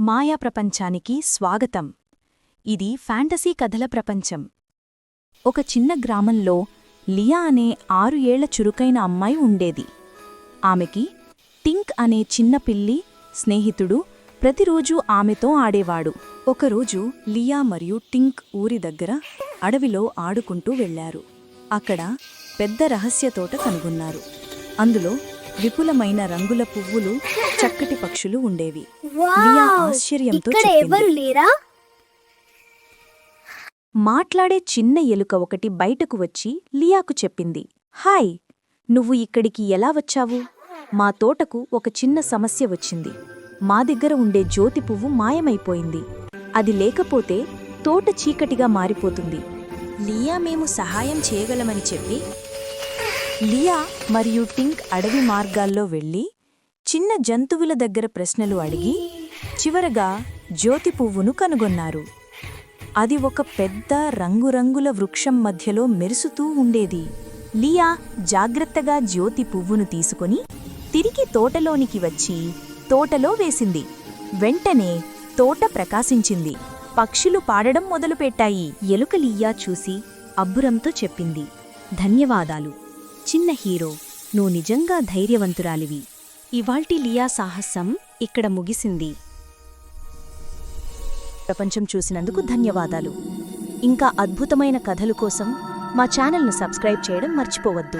మాయా ప్రపంచానికి స్వాగతం. ఇది ఫ్యాంటసీ కథల ప్రపంచం. ఒక చిన్న గ్రామంలో లియా అనే ఆరు ఏళ్ళ చురుకైన అమ్మాయి ఉండేది. ఆమెకి టింక్ అనే చిన్న పిల్లి స్నేహితుడు ప్రతిరోజూ ఆమెతో ఆడేవాడు. ఒకరోజు లియా మరియు టింక్ ఊరి దగ్గర అడవిలో ఆడుకుంటూ వెళ్ళారు అక్కడ పెద్ద రహస్య తోట కనుగొన్నారు. అందులో విపులమైన రంగుల పువ్వులు చక్కటి పక్షులు ఉండేవి. Leah wow! ఆశ్చర్యంతో ఇక్కడ. ఎవరు లేరా? మాట్లాడే చిన్న ఎలుక ఒకటి బయటకు వచ్చి లియాకు చెప్పింది. హాయ్! నువ్వు ఇక్కడికి ఎలా వచ్చావు? మా తోటకు ఒక చిన్న సమస్య వచ్చింది. మా దగ్గర ఉండే జ్యోతి పువ్వు మాయమైపోయింది. అది లేకపోతే తోట చీకటిగా మారిపోతుంది. లియా మేము సహాయం చేయగలమని చెప్పి లియా మరియు టింక్ అడవి మార్గాల్లో వెళ్ళి చిన్న జంతువుల దగ్గర ప్రశ్నలు అడిగి చివరగా జ్యోతి పువ్వును కనుగొన్నారు. అది ఒక పెద్ద రంగురంగుల వృక్షం మధ్యలో మెరుసుతూ ఉండేది. లియా జాగ్రత్తగా జ్యోతి పువ్వును తీసుకొని తిరిగి తోటలోనికి వచ్చి తోటలో వేసింది. వెంటనే తోట ప్రకాశించింది. పక్షులు పాడడం మొదలుపెట్టాయి. ఎలుక లియా చూసి అబ్బురంతో చెప్పింది. ధన్యవాదాలు. చిన్న హీరో నువ్వు నిజంగా ధైర్యవంతురాలివి. ఇవాల్టి లియా సాహసం ఇక్కడ ముగిసింది. ప్రపంచం చూసినందుకు ధన్యవాదాలు. ఇంకా అద్భుతమైన కథలు కోసం మా ఛానల్ను సబ్స్క్రైబ్ చేయడం మర్చిపోవద్దు.